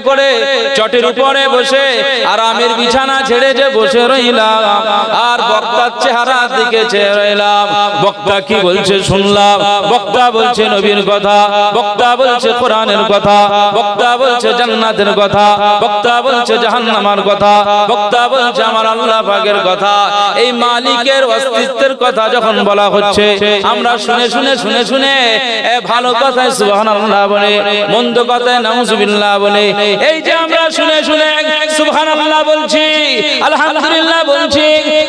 করে চটের উপরে বসে, আরামের বিছানা ছেড়ে যে বসে রইলাম, আর বক্তার চেহারা দিকে চেয়ে রইলাম। বক্তা কি বলছে শুনলাম, বক্তা বলছে নবীর কথা, বক্তা বলছে কোরআনের কথা, বক্তা বলছে জান্নাতের কথা, বক্তা বলছে জাহান্নামার কথা, বক্তা বলছে আমার আল্লাহ পাকের কথা। এই মালিকের অস্তিত্বের কথা যখন বলা হচ্ছে, আমরা শুনে শুনে শুনে শুনে ভালো কথায় সুবহানাল্লাহ বলে, মন্দ কথায় নাউজুবিল্লাহ বলে, এই যে আমরা শুনে শুনে সুবহানাল্লাহ বলছি, আলহামদুলিল্লাহ বলছি,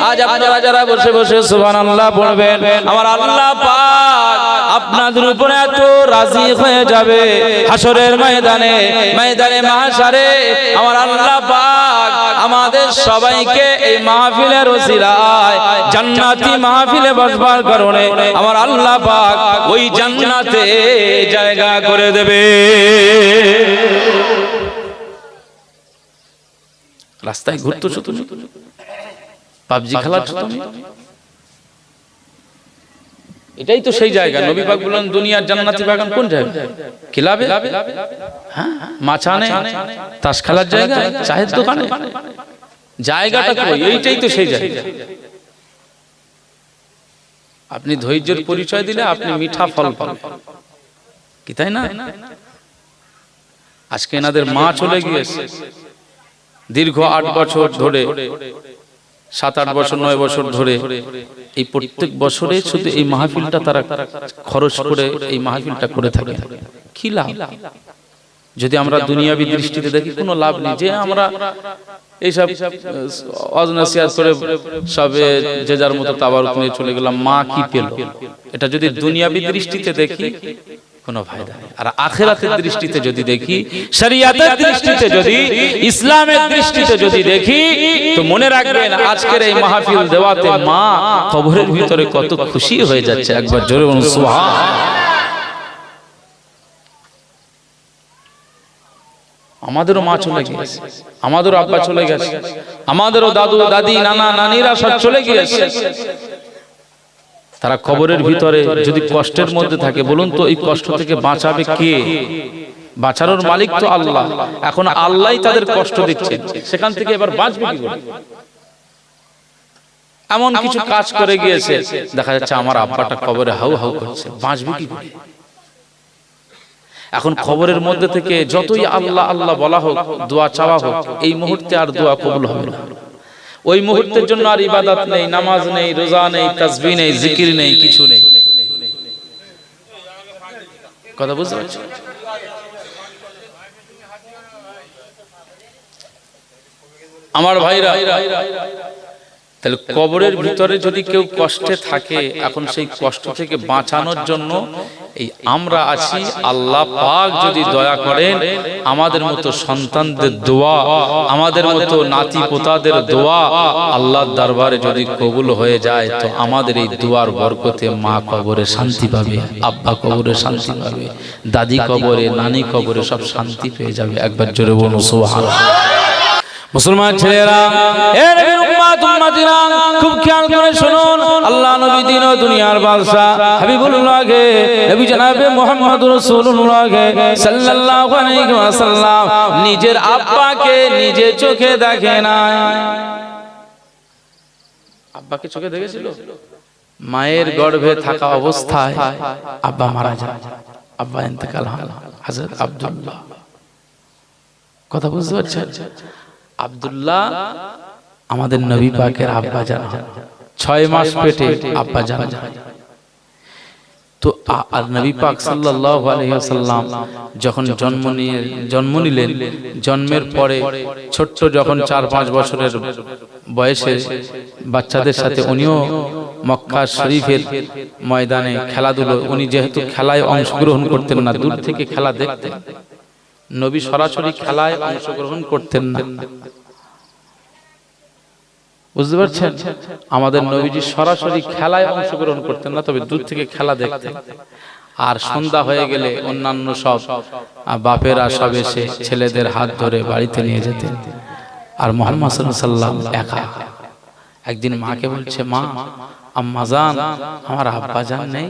আজ আপনারা যারা বসে বসে সুবহানাল্লাহ পড়বেন, আমার আল্লাহ পাক আপনাদের উপরে এত রাজি হয়ে যাবে হাসরের ময়দানে ময়দানে মাহশারে, আমার আল্লাহ পাক আমাদের সবাইকে এই মাহফিলের ওসিলায় জান্নাতি মাহফিলে বসবার কারণে আমার আল্লাহ পাক ওই জান্নাতে জায়গা করে দেবে। রাস্তায় ঘুরতো শুধু পাবজি খেলাচ্ছ তুমি? এটাই তো সেই জায়গা। নবী পাক বললেন দুনিয়ার জান্নাতি বাগান কোন জায়গা? ক্লাবে? হ্যাঁ? মাছানে তাস খেলার জায়গা চায়ের দোকানে। জায়গাটা কই এইটাই তো সেই জায়গা। আপনি ধৈর্যের পরিচয় দিলে আপনি মিঠা ফল পাবেন। কি তাই না? আজকে এনাদের মা চলে গিয়েছে। দীর্ঘ আট বছর ধরে সাত আট বছর নয় বছর ধরে এই প্রত্যেক বছরে শুধু এই মাহফিলটা তারা খরচ করে এই মাহফিলটা করে থাকে কি লাভ যদি আমরা দুনিয়াবি দৃষ্টিতে দেখি কোনো লাভ নেই যে আমরা এইসব অজনাসিয়াত করে সবে যে যার মতো তাবার চলে গেলাম মা কি পেল এটা যদি দুনিয়াবি দৃষ্টিতে দেখি কোনো ফায়দা নেই। আর আখেরাতের দৃষ্টিতে যদি দেখি শরিয়াতের দৃষ্টিতে যদি ইসলামের দৃষ্টিতে যদি দেখি তো মনে রাখবেন আজকের এই মাহফিল দেওয়াতে মা কবরের ভিতরে কত খুশি হয়ে যাচ্ছে একবার জোরে বলুন সুবহান। আমাদেরও মা চলে গিয়েছে আমাদেরও আব্বা চলে গেছে আমাদেরও দাদু দাদি নানা নানিরা সব চলে গিয়েছে। তারা কবরের ভিতরে যদি কষ্টের মধ্যে থাকে বলুন তো এই কষ্ট থেকে বাঁচাবে কে? বাঁচানোর মালিক তো আল্লাহ। এখন আল্লাহই তাদের কষ্ট দিচ্ছে। সেখান থেকে এবার বাঁচবে কি করে? এমন কিছু কাজ করে গিয়েছে। দেখা যাচ্ছে আমার আব্বাটা কবরে হাউ হাউ করছে। বাঁচবে কি করে? এখন খবরের মধ্যে থেকে যতই আল্লাহ আল্লাহ বলা হোক দোয়া চাওয়া হোক এই মুহূর্তে আর দোয়া কবুল হবে না। ওই মুহূর্তের জন্য আর ইবাদত নেই নামাজ নেই রোজা নেই তাসবি নেই জিকির নেই কিছু নেই। কথা বুঝতে পারছ? আমার ভাইরা তাহলে কবরের ভিতরে যদি কেউ কষ্টে থাকে, এখন সেই কষ্ট থেকে বাঁচানোর জন্য এই আমরা আছি, আল্লাহ পাক যদি দয়া করেন, আমাদের মতো সন্তানদের দোয়া, আমাদের মতো নাতি পোতাদের দোয়া আল্লাহর দরবারে যদি কবুল হয়ে যায়, তো আমাদের এই দোয়ার বরকতে মা কবরে শান্তি পাবে, আব্বা কবরে শান্তি পাবে, দাদি কবরে, নানি কবরে সব শান্তি পেয়ে যাবে। একবার জোরে বলুন, সুবহানাল্লাহ। মুসলমান ছেলেরা খুব খেয়াল করে শুনুন। আল্লাহ নবী দিন দুনিয়ার বাদশা নবী জনাবে মুহাম্মদ সাল্লাল্লাহু আলাইহি ওয়াসাল্লাম। নিজের আব্বাকে নিজে চোখে দেখে না আব্বাকে চোখে দেখেছিল? মায়ের গর্ভে থাকা অবস্থায় আব্বা মারা যায়। আব্বা ইন্তেকাল হন। হযরত আব্দুল্লাহ। কথা বুঝতে পারছেন? আব্দুল্লাহ আমাদের নবী পাকের আব্বা জান। ছয় মাস পেটে আব্বা জান। তো আর নবী পাক সাল্লাল্লাহু আলাইহি ওয়াসাল্লাম যখন জন্ম নিয়ে জন্ম নিলেন জন্মের পরে ছোট্ট যখন চার পাঁচ বছরের বয়সে বাচ্চাদের সাথে উনিও মক্কা শরীফের ময়দানে খেলাধুলো। উনি যেহেতু খেলায় অংশগ্রহণ করতেন না দূর থেকে খেলা দেখতেন নবী সরাসরি খেলায় অংশগ্রহণ করতেন না। বুঝতে পারছেন? আমাদের নবীজি সরাসরি খেলায় অংশগ্রহণ করতেন না, তবে দূর থেকে খেলা দেখতেন। আর সন্ধ্যা হয়ে গেলে অন্যান্য সব বাপেরা সব এসে ছেলেদের হাত ধরে বাড়িতে নিয়ে যেতেন। আর মোহাম্মদ সাল্লাম একা। একদিন মাকে বলছে, মা আম্মাজান আমার আব্বা জান নেই?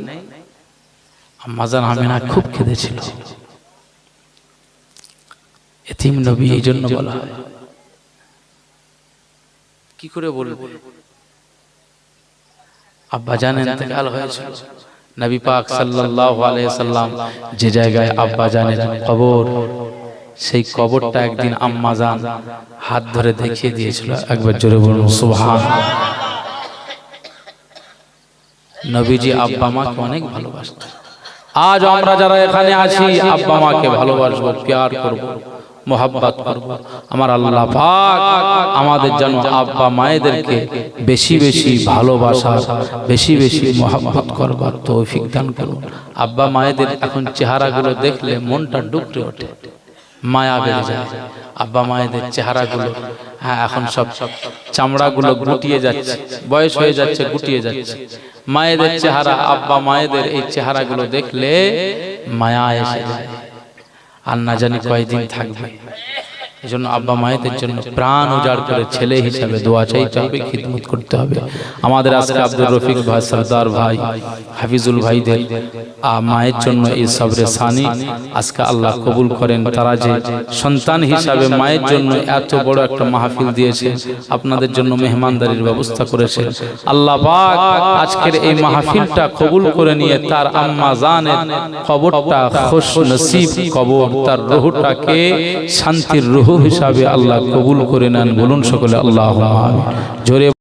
আমিনা খুব কেঁদেছিল। এতিম নবী এই জন্য বলা হয়। কি করে বলব? আব্বা জানেন ইন্তেকাল হয়েছিল নবী পাক সাল্লাল্লাহু আলাইহি সাল্লাম যে জায়গায় আব্বা জানের কবর সেই কবরটা একদিন আম্মা জান হাত ধরে দেখিয়ে দিয়েছিল। একবার জোরে বলুন সুবহান। নবীজি আব্বা মাকে অনেক ভালোবাসতেন। আজ আমরা যারা এখানে আছি আব্বা মাকে ভালোবাসবো প্যার করব। মোহাব্বত করব। আমার আল্লাহ পাক আমাদের জন্য আব্বা মায়েদেরকে বেশি বেশি ভালোবাসা, বেশি বেশি মোহাব্বত করবার তৌফিক দান করুন। আব্বা মায়েদের এখন চেহারাগুলো দেখলে মনটা ডুবতে ওঠে, মায়া বেড়ে যায়। আব্বা মায়েদের চেহারাগুলো হ্যাঁ এখন সব সব চামড়াগুলো গুটিয়ে যাচ্ছে, বয়স হয়ে যাচ্ছে, গুটিয়ে যাচ্ছে। মায়েদের চেহারা, আব্বা মায়েদের এই চেহারাগুলো দেখলে মায়া এসে যায়। আর না জানি কয়দিন থাকবে। এই জন্য আব্বা মায়েদের জন্য প্রাণ উজাড় করে ছেলে হিসাবে দোয়া চাইতে হবে খিদমত করতে হবে। আমাদের আজকে আব্দুল রফিক ভাই সরদার ভাই হাফিজুল ভাইদের আ, মায়ের জন্য এই সবরে সানি আজকে আল্লাহ কবুল করেন। তারা যে সন্তান হিসাবে মায়ের জন্য এত বড় একটা মাহফিল দিয়েছে আপনাদের জন্য মেহমানদারির ব্যবস্থা করেছে। আল্লাহ পাক আজকের এই মাহফিলটা কবুল করে নিয়ে তার আম্মা জানের কবরটা খুশ নসিব কবর তার রুহটাকে শান্তির রুহ হিসাবে আল্লাহ কবুল করে নেন বলুন সকলে আল্লাহ জোরে